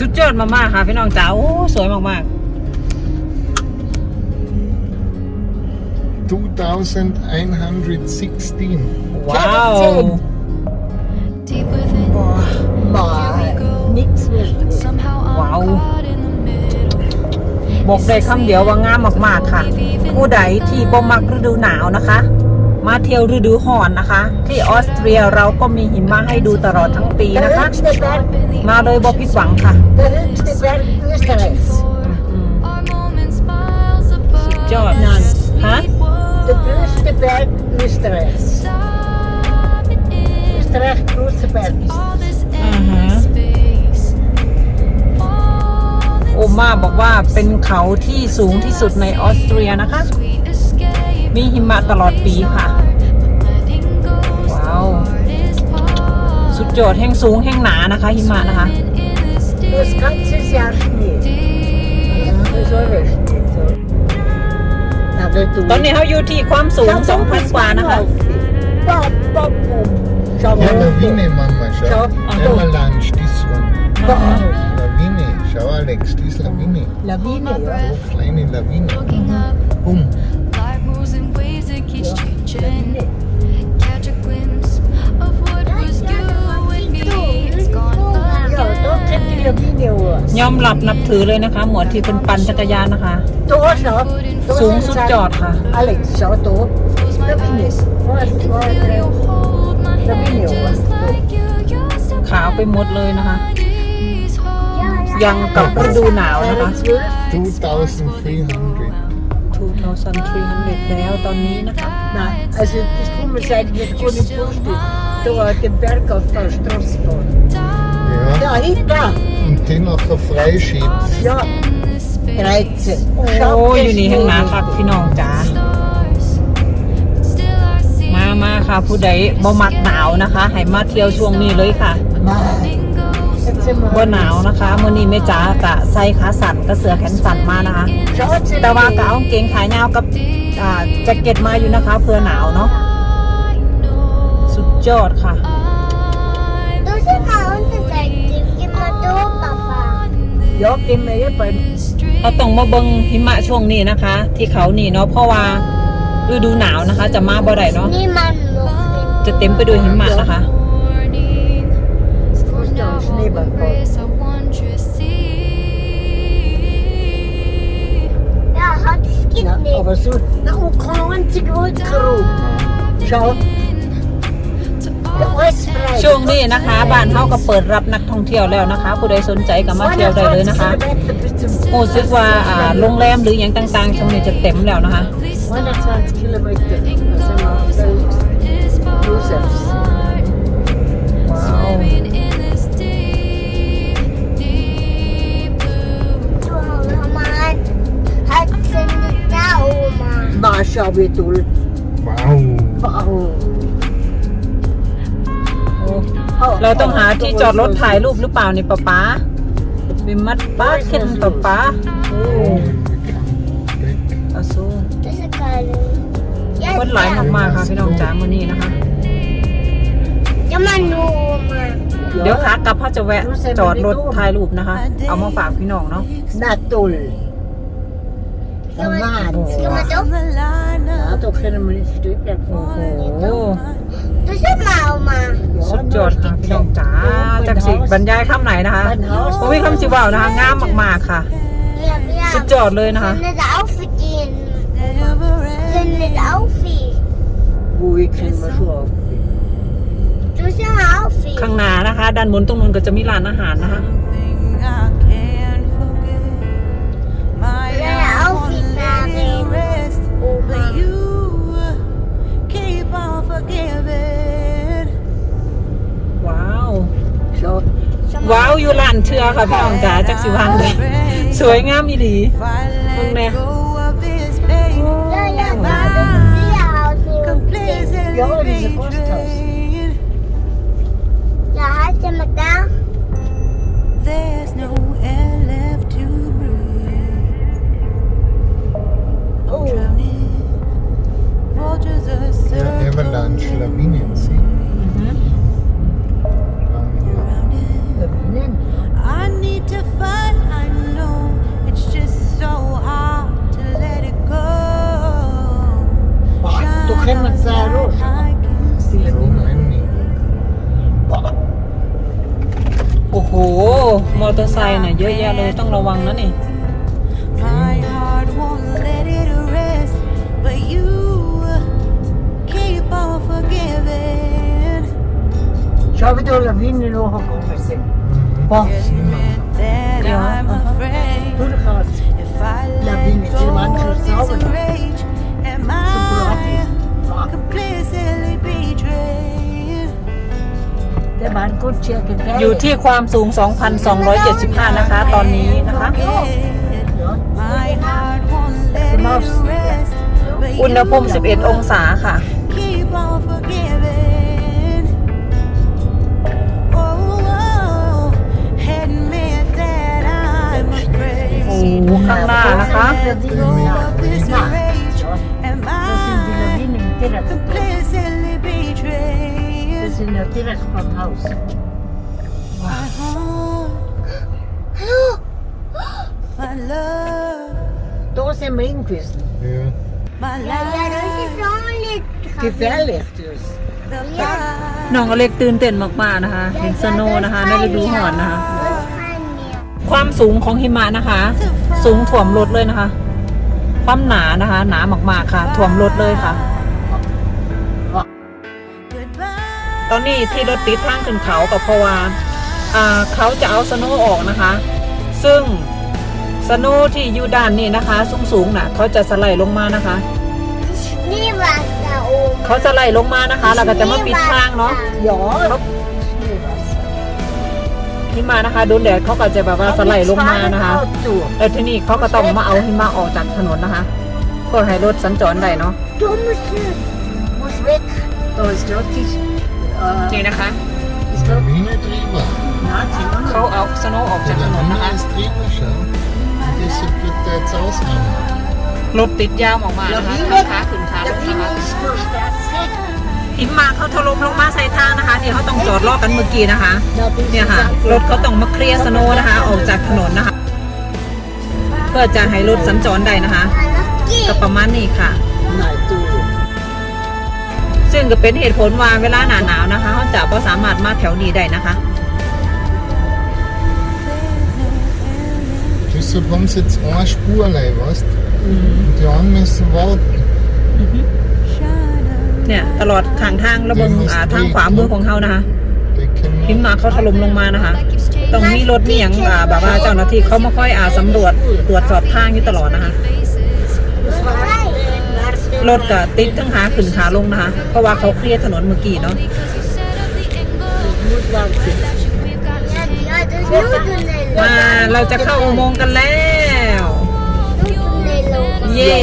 สุดยอดมากๆค่ะพี่น้องจ๋าโอ้สวยมาก2116ๆว้าว Deep within, มานิกส์เวล somehow I'm Wow. caught in the middle. บอกได้คำเดียวว่างามมากๆค่ะ ผู้ใดที่บ่มักฤดูหนาวนะคะ มาเที่ยวฤดูร้อนนะคะ ที่ออสเตรียเราก็มีหิมะให้ดูตลอดทั้งปี De นะคะ högste berg, มาโดยบ่ผิดหวังค่ะ de högste berg Österreichs. อืม Our moments miles apart. สุดยอดนั่นฮะ De högste berg Österreichs. Stop it in Österreich große Berg. all this Mhm. empty space. Falling โอมาบอกว่าเป็นเขาที่สูงที่สุดในออสเตรียนะคะ sweet escape. มีหิมะตลอดปีค่ะ Letting go is the Wow. hardest part. สุดยอดแห่งสูงแห่งหนานะคะ หิมะนะคะ In this Das ganze Jahr Schnee. deep Das ist alles Schnee. So. Ja, det tog ตอนนี้เขาอยู่ที่ความสูง 2,000 กว่านะคะ Bop, bop, bop. Schau Ja, mal. Lawine, Mama, schau. Schau. Avalanche, this one. Bop. Lawine, schau Alex, das ist Lawine. Lawine, ja. So kleine Lawine. looking up. Bumm. ยอมรับนับถือเลยนะคะ หมวดที่เป็นปั่นจักรยานนะคะ Da, schau. Da สูง sind สุด seine- ยอดค่ะ Alex, schau da. Close my Lawine. eyes Eins, and zwei, feel you drei. hold my Lawine, hand just was? like you used to ขาวไปหมดเลยนะคะ These holes ยังกับฤดูหนาวนะคะ 2300. แล้วตอนนี้นะคะ Nein, also das kann man sagen, das kann ich vorstellen. Da den Berg auf der Straße fahren. Ja. Da, hinten. Und den nachher freischieben. Ja, 13. โอ้ยอยู่นี่แห่งหนาค่ะพี่น้องจ๋า มามาค่ะ ผู้ใดบ่มักหนาวนะคะ ให้มาเที่ยวช่วงนี้เลยค่ะ Nein. Jetzt sind wir บ่หนาวนะคะ มื้อนี้แม่จ๋ากะใส่ขาสั่นกระเสือแขนสั่นมานะคะ Schaut sie แต่ว่ากะเอากางเกงขายาวกับอ่าแจ็คเก็ตมาอยู่นะคะเพื่อหนาวเนาะสุดยอดค่ะ Du skal ha undersøkt Gib meg da, pappa. Ja, gehen wir hier beim เราต้องมาเบิ่งหิมะช่วงนี้นะคะ ที่เขานี่เนาะเพราะว่าฤดูหนาวนะคะ จะมาบ่ได้เนาะ Niemand må finne จะเต็มไปด้วยหิมะนะคะ Fußball, Schneeballball. Ja, hat es Ja, gibt nicht. aber so, na, und kein einziger Wolkenraum. Schau. Ja, alles frei. ช่วงนี้นะคะ บ้านเฮาก็เปิดรับนักท่องเที่ยวแล้วนะคะ ผู้ใดสนใจก็มาเที่ยวได้เลยนะคะ Kilometer bis zum โอ้ซึกว่าอ่าโรงแรมหรืออย่างต่างๆช่วงนี้จะเต็มแล้วนะคะ Wow. โอ้เราต้องหาที่จอดรถถ่ายรูปหรือเปล่านี่ป๊าป๊าวิมัดป้าเข็นป๊าป๊า Oh, weg. เอาสู้ Det er galt. คนหลายมากๆค่ะพี่น้องจ๋ามื้อนี้นะคะ Ja, men nå, Oma. เดี๋ยวขากลับพ่อจะแวะจอดรถถ่ายรูปนะคะ เอามาฝากพี่น้องเนาะ Na, toll. Skal vi, Nein. skal vi da? Ja, da können wir nicht stücken. โอ้โห Du ser meg, Oma. สุดยอดค่ะพี่น้องจ๋าจากสิบรรยายคำไหนนะคะโอ้ยคำสิว่าวนะคะงามมากๆค่ะ Ja, ja. สุดยอดเลยนะคะ Den er outfit din. Den er outfit. Wo ich können wir schon auf. Du ser meg outfit. ข้างหน้านะคะ ด้านบนตรงนู้นก็จะมีร้านอาหารนะคะ ว้าวอยู่ร้านเชื่อค่ะพี่น้องจ๋าจากสิวังเลยสวยงามอีหลี Finally nè. let go of this pain. Ja, ja, ให้มันแซรูดรู้ไหมนี่โอ้โห มอเตอร์ไซค์น่ะเยอะแยะเลยต้องระวังนะนี่ชอบ vi dörren vinner och har kompisen. Vad? De man kon checken. อยู่ที่ความสูง 2,275 นะคะ ตอนนี้นะคะ My heart won't let it rest, but อุณหภูมิ you 11 องศาค่ะ keep on forgiving. Oh, oh, admit that I'm afraid. โอ้โหข้างหน้านะคะ betrayed? Dat is in de terras van het huis. My heart, my love, Daar zijn we in geweest. Ja. my Ja, dat life, is wel niet Gevaarlijk dus. the fire. น้องอเล็กตื่นเต้นมากๆนะคะเห็นสโนว์นะคะในฤดูหอนนะคะ ความสูงของหิมะนะคะ สูงถ่วมรถเลยนะคะ ความหนานะคะ หนามากๆค่ะ ถ่วมรถเลยค่ะ ตอนนี้ที่รถติดทางขึ้นเขาก็เพราะว่าอ่าเขาจะเอาสโนว์ออกนะคะ ซึ่งสโนว์ที่อยู่ด้านนี้นะคะ สูงๆน่ะเขาจะสไลด์ลงมานะคะ นี่ว่าจะโอมเขาสไลด์ลงมานะคะแล้วก็จะมาปิดทางเนาะ Ja, เขาหิมะนะคะโดนแดดเขาก็จะแบบว่าสไลด์ลงมานะคะแล้วทีนี้เขาก็ต้องมาเอาหิมะออกจากถนนนะคะเพื่อให้รถสัญจรได้เนาะ Du musst Muss weg. Da ist gerade die. นี่ Äh, นะคะ ist Die gerade. Lawine drüber. Nein, sie haben เขาเอาสโนว์ออก Die จากถนนนะ Lawine คะ ist drüber, schau. Und deshalb wird der jetzt ausrammen. รถติดยาวออกมานะคะทั้งขาขึ้นขาล Der งนะ Wind คะ ist nur stark. หิมะเขาถล่มลงมาใส่ทางนะคะที่เขาต้องจอดรอกันเมื่อกี้นะคะ Da bin เนี่ยค่ะ รถเขาต้องมาเคลียร์สโนว์นะคะ ออกจากถนนนะคะ เพื่อจะให้รถสัญจรได้นะคะ ก็ประมาณนี้ค่ะ Nein, du. ซึ่งก็เป็นเหตุผลว่าเวลาหนาหนาวนะคะเขาจะไ่สามารถมาแถวนี้ได้นะคะ Deshalb haben sie jetzt eine Spur, weißt du? Und die anderen müssen warten. เนี่ยตลอดข้างทางระเบงอ่าทางขวามือของเขานะคะ Die können หิมะเขาถล่มลงมานะคะ ต้องมีรถมีอย่างอ่าแบบว่าเจ้าหน้าที่เขามาค่อยอ่าสำรวจตรวจสอบทางอยู่ตลอดนะคะ รถก็ติดทั้งขาขึ้นขาลงนะคะ เพราะว่าเขาเคลียร์ถนนเมื่อกี้เนาะมาเราจะเข้าอุโมงค์กันแล้ว เย้